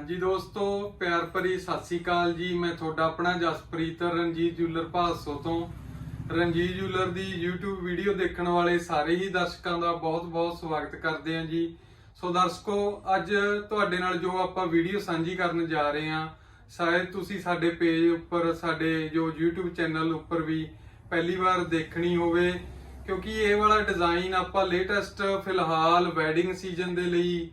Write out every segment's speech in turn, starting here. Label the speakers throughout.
Speaker 1: ਹਾਂਜੀ ਦੋਸਤੋ, ਪਿਆਰ ਭਰੀ ਸਤਿ ਸ੍ਰੀ ਅਕਾਲ ਜੀ। ਮੈਂ ਤੁਹਾਡਾ ਆਪਣਾ ਜਸਪ੍ਰੀਤ, ਰਣਜੀਤ ਜੁਲਰ ਭਾਸੋ ਤੋਂ। ਰਣਜੀਤ ਜੁਲਰ ਦੀ YouTube ਵੀਡੀਓ ਦੇਖਣ ਵਾਲੇ ਸਾਰੇ ਹੀ ਦਰਸ਼ਕਾਂ ਦਾ ਬਹੁਤ-ਬਹੁਤ ਸਵਾਗਤ ਕਰਦੇ ਹਾਂ ਜੀ। ਸੋ ਦਰਸ਼ਕੋ, ਅੱਜ ਤੁਹਾਡੇ ਨਾਲ ਜੋ ਆਪਾਂ ਵੀਡੀਓ ਸਾਂਝੀ ਕਰਨ ਜਾ ਰਹੇ ਹਾਂ, ਸ਼ਾਇਦ ਤੁਸੀਂ ਸਾਡੇ ਪੇਜ ਉੱਪਰ, ਸਾਡੇ ਜੋ YouTube ਚੈਨਲ ਉੱਪਰ ਵੀ ਪਹਿਲੀ ਵਾਰ ਦੇਖਣੀ ਹੋਵੇ, ਕਿਉਂਕਿ ਇਹ ਵਾਲਾ ਡਿਜ਼ਾਈਨ ਆਪਾਂ ਲੇਟੈਸਟ ਫਿਲਹਾਲ ਵੈਡਿੰਗ ਸੀਜ਼ਨ ਦੇ ਲਈ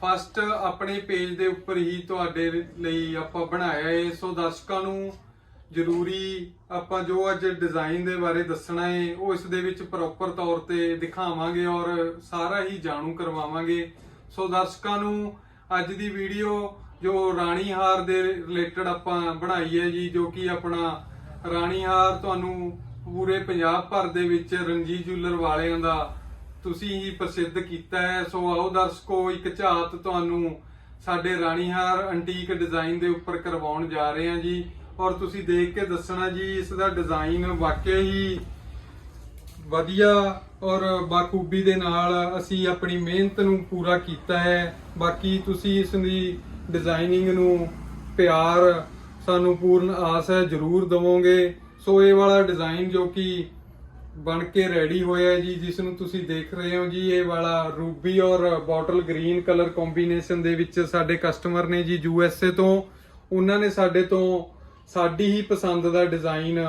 Speaker 1: ਫਸਟ ਆਪਣੇ ਪੇਜ ਦੇ ਉੱਪਰ ਹੀ ਤੁਹਾਡੇ ਲਈ ਆਪਾਂ ਬਣਾਇਆ ਏ ਸੋ ਦਰਸ਼ਕਾਂ ਨੂੰ ਜ਼ਰੂਰੀ ਆਪਾਂ ਜੋ ਅੱਜ ਡਿਜ਼ਾਈਨ ਦੇ ਬਾਰੇ ਦੱਸਣਾ ਹੈ, ਉਹ ਇਸ ਦੇ ਵਿੱਚ ਪ੍ਰੋਪਰ ਤੌਰ ਤੇ ਦਿਖਾਵਾਂਗੇ ਔਰ ਸਾਰਾ ਹੀ ਜਾਣੂ ਕਰਵਾਵਾਂਗੇ। ਸੋ ਦਰਸ਼ਕਾਂ ਨੂੰ ਅੱਜ ਦੀ ਵੀਡੀਓ ਜੋ ਰਾਣੀ ਹਾਰ ਦੇ ਰਿਲੇਟਡ ਆਪਾਂ ਬਣਾਈ ਹੈ ਜੀ, ਜੋ ਕਿ ਆਪਣਾ ਰਾਣੀ ਹਾਰ ਤੁਹਾਨੂੰ ਪੂਰੇ ਪੰਜਾਬ ਭਰ ਦੇ ਵਿੱਚ ਰਣਜੀਤ ਜੁਲਰ ਵਾਲਿਆਂ ਦਾ ਤੁਸੀਂ ਹੀ ਪ੍ਰਸਿੱਧ ਕੀਤਾ ਹੈ। ਸੋ ਆਓ ਦਰਸ਼ਕੋ, ਇੱਕ ਝਾਤ ਤੁਹਾਨੂੰ ਸਾਡੇ ਰਾਣੀਹਾਰ ਐਂਟੀਕ ਡਿਜ਼ਾਈਨ ਦੇ ਉੱਪਰ ਕਰਵਾਉਣ ਜਾ ਰਹੇ ਹਾਂ ਜੀ। ਔਰ ਤੁਸੀਂ ਦੇਖ ਕੇ ਦੱਸਣਾ ਜੀ, ਇਸ ਦਾ ਡਿਜ਼ਾਈਨ ਵਾਕਿਆ ਹੀ ਵਧੀਆ ਔਰ ਬਾਖੂਬੀ ਦੇ ਨਾਲ ਅਸੀਂ ਆਪਣੀ ਮਿਹਨਤ ਨੂੰ ਪੂਰਾ ਕੀਤਾ ਹੈ। ਬਾਕੀ ਤੁਸੀਂ ਇਸ ਦੀ ਡਿਜ਼ਾਈਨਿੰਗ ਨੂੰ ਪਿਆਰ ਸਾਨੂੰ ਪੂਰਨ ਆਸ ਹੈ, ਜਰੂਰ ਦਵੋਗੇ। ਸੋ ਇਹ ਵਾਲਾ ਡਿਜ਼ਾਈਨ ਜੋ ਕਿ ਬਣ ਕੇ ਰੈਡੀ ਹੋਇਆ ਜੀ ਜਿਸ ਨੂੰ ਤੁਸੀਂ ਦੇਖ ਰਹੇ ਹੋ ਜੀ, ਇਹ ਵਾਲਾ ਰੂਬੀ ਔਰ ਬੋਟਲ ਗ੍ਰੀਨ ਕਲਰ ਕੰਬੀਨੇਸ਼ਨ ਦੇ ਵਿੱਚ ਸਾਡੇ ਕਸਟਮਰ ਨੇ ਜੀ ਯੂ ਐਸ ਏ ਤੋਂ। ਉਹਨਾਂ ਨੇ ਸਾਡੇ ਤੋਂ ਸਾਡੀ ਹੀ ਪਸੰਦ ਦਾ ਡਿਜ਼ਾਈਨ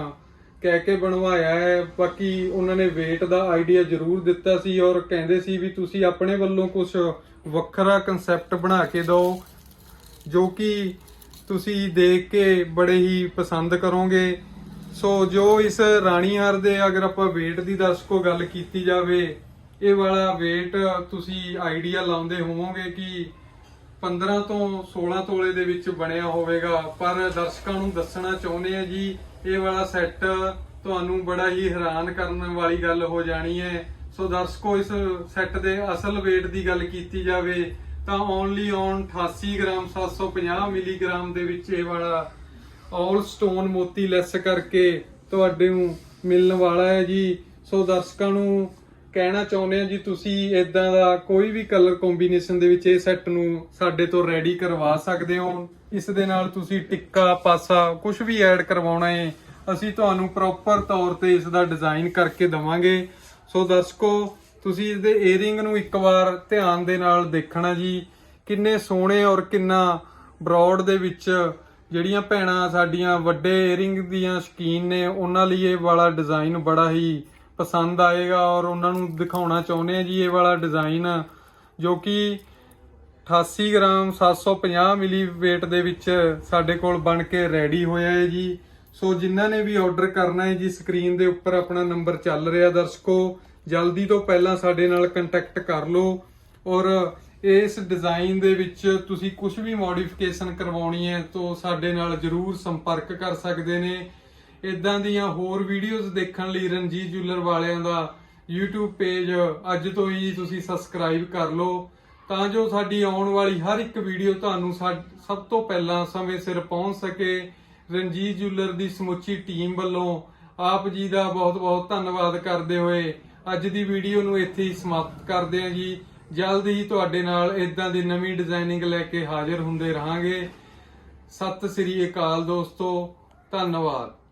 Speaker 1: ਕਹਿ ਕੇ ਬਣਵਾਇਆ ਹੈ। ਬਾਕੀ ਉਹਨਾਂ ਨੇ weight ਦਾ ਆਈਡੀਆ ਜ਼ਰੂਰ ਦਿੱਤਾ ਸੀ ਔਰ ਕਹਿੰਦੇ ਸੀ ਵੀ ਤੁਸੀਂ ਆਪਣੇ ਵੱਲੋਂ ਕੁਝ ਵੱਖਰਾ ਕਨਸੈਪਟ ਬਣਾ ਕੇ ਦਿਓ, ਜੋ ਕਿ ਤੁਸੀਂ ਦੇਖ ਕੇ ਬੜੇ ਹੀ ਪਸੰਦ ਕਰੋਗੇ। ਸੋ ਜੋ ਇਸ ਰਾਣੀਹਾਰ ਦੇ ਅਗਰ ਆਪਾਂ weight ਦੀ ਦਰਸ਼ਕੋ ਗੱਲ ਕੀਤੀ ਜਾਵੇ, ਇਹ ਵਾਲਾ weight ਤੁਸੀਂ ਆਈਡੀਆ ਲਾਉਂਦੇ ਹੋਵੋਗੇ ਕਿ 15 ਤੋਂ 16 ਤੋਲੇ ਦੇ ਵਿੱਚ ਬਣਿਆ ਹੋਵੇਗਾ। ਪਰ ਦਰਸ਼ਕਾਂ ਨੂੰ ਦੱਸਣਾ ਚਾਹੁੰਦੇ ਆ ਜੀ, ਇਹ ਵਾਲਾ ਸੈੱਟ ਤੁਹਾਨੂੰ ਬੜਾ ਹੀ ਹੈਰਾਨ ਕਰਨ ਵਾਲੀ ਗੱਲ ਹੋ ਜਾਣੀ ਹੈ। ਸੋ ਦਰਸ਼ਕੋ, ਇਸ ਸੈੱਟ ਦੇ ਅਸਲ weight ਦੀ ਗੱਲ ਕੀਤੀ ਜਾਵੇ, ਤਾਂ ਓਨਲੀ ਔਨ 88 ਗ੍ਰਾਮ 750 ਮਿਲੀਗ੍ਰਾਮ ਦੇ ਵਿੱਚ ਇਹ ਵਾਲਾ ਆਲ ਸਟੋਨ ਮੋਤੀ ਲੈਸ ਕਰਕੇ ਤੁਹਾਡੇ ਨੂੰ ਮਿਲਣ ਵਾਲਾ ਹੈ ਜੀ। ਸੋ ਦਰਸ਼ਕਾਂ ਨੂੰ ਕਹਿਣਾ ਚਾਹੁੰਦੇ ਆ ਜੀ, ਤੁਸੀਂ ਇਦਾਂ ਦਾ ਕੋਈ ਵੀ ਕਲਰ ਕੰਬੀਨੇਸ਼ਨ ਦੇ ਵਿੱਚ ਇਹ ਸੈੱਟ ਨੂੰ ਸਾਡੇ ਤੋਂ ਰੈਡੀ ਕਰਵਾ ਸਕਦੇ ਹੋ। ਇਸ ਦੇ ਨਾਲ ਤੁਸੀਂ ਟਿੱਕਾ, ਪਾਸਾ ਕੁਝ ਵੀ ਐਡ ਕਰਵਾਉਣਾ ਹੈ, ਅਸੀਂ ਤੁਹਾਨੂੰ ਪ੍ਰੋਪਰ ਤੌਰ ਤੇ ਇਸ ਦਾ ਡਿਜ਼ਾਈਨ ਕਰਕੇ ਦਵਾਂਗੇ। ਸੋ ਦਰਸ਼ਕੋ, ਤੁਸੀਂ ਇਸ ਦੇ ਏਅਰਿੰਗ ਨੂੰ ਇੱਕ ਵਾਰ ਧਿਆਨ ਦੇ ਨਾਲ ਦੇਖਣਾ ਜੀ, ਕਿੰਨੇ ਸੋਹਣੇ ਔਰ ਕਿੰਨਾ ਬ੍ਰੌਡ ਦੇ ਵਿੱਚ ਜਿਹੜੀਆਂ ਭੈਣਾਂ ਸਾਡੀਆਂ ਵੱਡੇ ਏਅਰਿੰਗ ਦੀਆਂ ਸ਼ਕੀਨ ਨੇ, ਉਹਨਾਂ ਲਈ ਇਹ ਵਾਲਾ ਡਿਜ਼ਾਈਨ ਬੜਾ ਹੀ ਪਸੰਦ ਆਏਗਾ ਔਰ ਉਹਨਾਂ ਨੂੰ ਦਿਖਾਉਣਾ ਚਾਹੁੰਦੇ ਆ ਜੀ ਇਹ ਵਾਲਾ ਡਿਜ਼ਾਈਨ ਜੋ ਕਿ 88 ਗ੍ਰਾਮ 750 ਮਿਲੀ weight ਦੇ ਵਿੱਚ ਸਾਡੇ ਕੋਲ ਬਣ ਕੇ ਰੈਡੀ ਹੋਇਆ ਹੈ ਜੀ। ਸੋ ਜਿਨ੍ਹਾਂ ਨੇ ਵੀ ਆਰਡਰ ਕਰਨਾ ਹੈ ਜੀ ਸਕਰੀਨ ਦੇ ਉੱਪਰ ਆਪਣਾ ਨੰਬਰ ਚੱਲ ਰਿਹਾ ਦਰਸ਼ਕੋ, ਜਲਦੀ ਤੋਂ ਪਹਿਲਾਂ ਸਾਡੇ ਨਾਲ ਕੰਟੈਕਟ ਕਰ ਲਓ ਔਰ ਇਸ ਡਿਜ਼ਾਈਨ ਦੇ ਵਿੱਚ ਤੁਸੀਂ ਕੁਝ ਵੀ ਮੋਡੀਫਿਕੇਸ਼ਨ ਕਰਵਾਉਣੀ ਹੈ ਤਾਂ ਸਾਡੇ ਨਾਲ ਜਰੂਰ ਸੰਪਰਕ ਕਰ ਸਕਦੇ ਨੇ। ਇਦਾਂ ਦੀਆਂ ਹੋਰ ਵੀਡੀਓਜ਼ ਦੇਖਣ ਲਈ ਰਣਜੀਤ ਜੁਐਲਰ ਵਾਲਿਆਂ ਦਾ YouTube ਪੇਜ ਅੱਜ ਤੋਂ ਹੀ ਤੁਸੀਂ ਸਬਸਕ੍ਰਾਈਬ ਕਰ ਲਓ। ਤਾਂ ਜੋ ਸਾਡੀ ਆਉਣ ਵਾਲੀ ਹਰ ਇੱਕ ਵੀਡੀਓ ਤੁਹਾਨੂੰ ਸਾ- ਸਭ ਤੋਂ ਪਹਿਲਾਂ ਸਮੇਂ ਸਿਰ ਪਹੁੰਚ ਸਕੇ। ਰਣਜੀਤ ਜੁਐਲਰ ਦੀ ਸਮੁੱਚੀ ਟੀਮ ਵੱਲੋਂ ਆਪ ਜੀ ਦਾ ਬਹੁਤ-ਬਹੁਤ ਧੰਨਵਾਦ ਕਰਦੇ ਹੋਏ ਅੱਜ ਦੀ ਵੀਡੀਓ ਨੂੰ ਇੱਥੇ ਹੀ ਸਮਾਪਤ ਕਰਦੇ ਹਾਂ ਜੀ। ਜਲਦ ਹੀ ਤੁਹਾਡੇ ਨਾਲ ਇਦਾਂ ਦੀ ਨਵੀਂ ਡਿਜ਼ਾਈਨਿੰਗ ਲੈ ਕੇ ਹਾਜ਼ਰ ਹੁੰਦੇ ਰਹਾਂਗੇ। ਸਤਿ ਸ੍ਰੀ ਅਕਾਲ ਦੋਸਤੋ, ਧੰਨਵਾਦ।